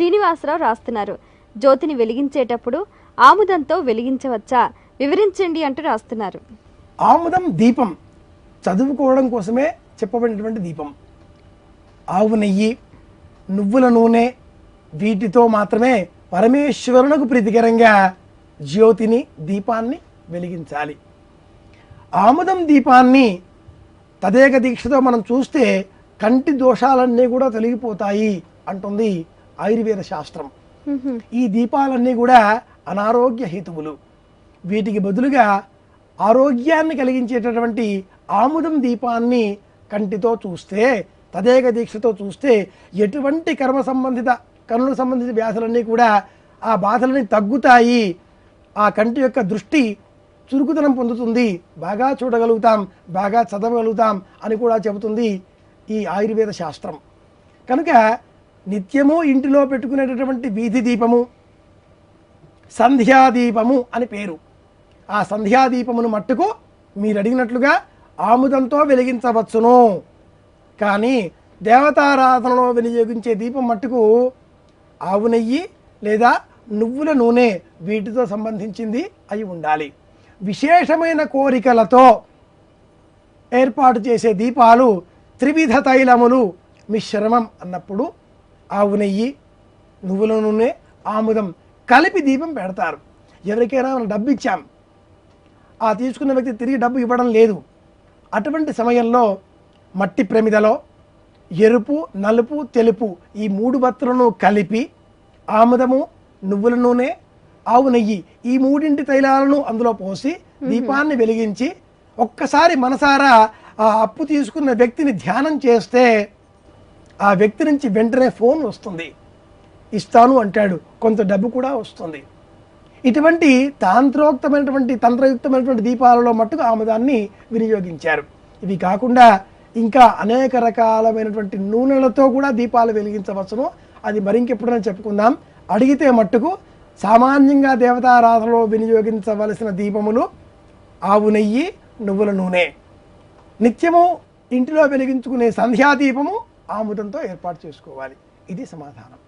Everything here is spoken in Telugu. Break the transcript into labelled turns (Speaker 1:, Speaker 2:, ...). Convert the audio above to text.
Speaker 1: శ్రీనివాసరావు రాస్తున్నారు. జ్యోతిని వెలిగించేటప్పుడు ఆముదంతో వెలిగించవచ్చా? వివరించండి అంటూ రాస్తున్నారు.
Speaker 2: ఆముదం దీపం. చదువుకోవడం కోసమే చెప్పబడినటువంటి దీపం. ఆవు నెయ్యి నువ్వుల నూనె వీటితో మాత్రమే పరమేశ్వరునకు ప్రీతికరంగా జ్యోతిని దీపాన్ని వెలిగించాలి. ఆముదం దీపాన్ని తదేక దీక్షతో మనం చూస్తే కంటి దోషాలన్నీ కూడా తొలగిపోతాయి అంటుంది ఆయుర్వేద శాస్త్రం. ఈ దీపాలన్నీ కూడా అనారోగ్య హేతువులు. వీటికి బదులుగా ఆరోగ్యాన్ని కలిగించేటటువంటి ఆముదం దీపాన్ని కంటితో చూస్తే తదేక దీక్షతో చూస్తే ఎటువంటి కర్మ సంబంధిత కన్నుల సంబంధిత వ్యాధులన్నీ కూడా ఆ బాధలని తగ్గుతాయి. ఆ కంటి యొక్క దృష్టి చురుకుదనం పొందుతుంది. బాగా చూడగలుగుతాం బాగా చదవగలుగుతాం అని కూడా చెబుతుంది ఈ ఆయుర్వేద శాస్త్రం. కనుక నిత్యము ఇంటిలో పెట్టుకునేటటువంటి వీధి దీపము సంధ్యాదీపము అని పేరు. ఆ సంధ్యాదీపమును మట్టుకు మీరు అడిగినట్లుగా ఆముదంతో వెలిగించవచ్చును. కానీ దేవతారాధనలో వినియోగించే దీపం మట్టుకు ఆవు నెయ్యి లేదా నువ్వుల నూనె వీటితో సంబంధించింది అయి ఉండాలి. విశేషమైన కోరికలతో ఏర్పాటు చేసే దీపాలు త్రివిధ తైలములు మిశ్రమం అన్నప్పుడు ఆవు నెయ్యి నువ్వుల నూనె ఆముదం కలిపి దీపం పెడతారు. ఎవరికైనా మనం డబ్బు ఇచ్చాం. ఆ తీసుకున్న వ్యక్తి తిరిగి డబ్బు ఇవ్వడం లేదు. అటువంటి సమయంలో మట్టి ప్రమిదలో ఎరుపు నలుపు తెలుపు ఈ మూడు బత్తులను కలిపి ఆముదము నువ్వుల నూనె ఆవు నెయ్యి ఈ మూడింటి తైలాలను అందులో పోసి దీపాన్ని వెలిగించి ఒక్కసారి మనసారా ఆ అప్పు తీసుకున్న వ్యక్తిని ధ్యానం చేస్తే ఆ వ్యక్తి నుంచి వెంటనే ఫోన్ వస్తుంది. ఇస్తాను అంటాడు. కొంత డబ్బు కూడా వస్తుంది. ఇటువంటి తాంత్రోక్తమైనటువంటి తంత్రయుక్తమైనటువంటి దీపాలలో మట్టుకు ఆముదాన్ని వినియోగించారు. ఇవి కాకుండా ఇంకా అనేక రకాలమైనటువంటి నూనెలతో కూడా దీపాలు వెలిగించవచ్చును. అది మరింకెప్పుడైనా చెప్పుకుందాం. అడిగితే మట్టుకు సామాన్యంగా దేవతారాధనలో వినియోగించవలసిన దీపములు ఆవు నెయ్యి నువ్వుల నూనె. నిత్యము ఇంటిలో వెలిగించుకునే సంధ్యాదీపము ఆముదంతో ఏర్పాటు చేసుకోవాలి. ఇది సమాధానం.